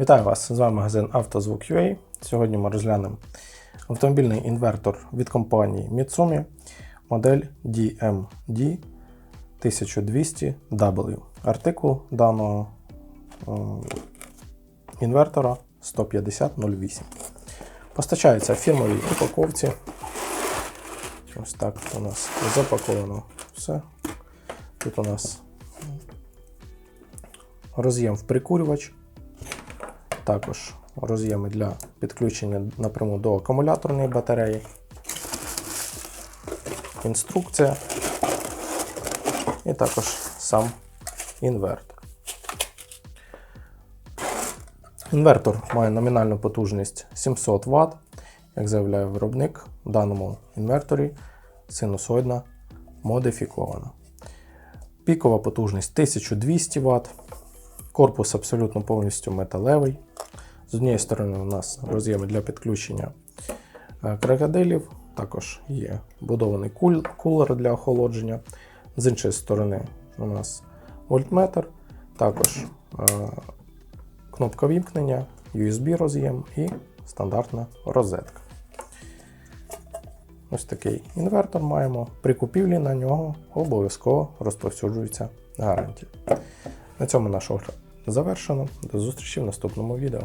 Вітаю вас! З вами магазин «Автозвук.UA». Сьогодні ми розглянемо автомобільний інвертор від компанії Mitsumi модель DMD 1200W. Артикул даного інвертора 15008. Постачається в фірмовій упаковці. Ось так у нас запаковано все. Тут у нас роз'єм в прикурювач, також роз'єми для підключення напряму до акумуляторної батареї, інструкція і також сам інвертор. Інвертор має номінальну потужність 700 Вт, як заявляє виробник, в даному інверторі синусоїдна модифікована. Пікова потужність 1200 Вт. Корпус абсолютно повністю металевий. З однієї сторони у нас роз'єми для підключення е, крокодилів, також є будований кулер для охолодження. З іншої сторони у нас вольтметр, також е, кнопка вімкнення, USB роз'єм і стандартна розетка. Ось такий інвертор маємо. При купівлі на нього обов'язково розповсюджується гарантія. На цьому наш огляд завершено. До зустрічі в наступному відео.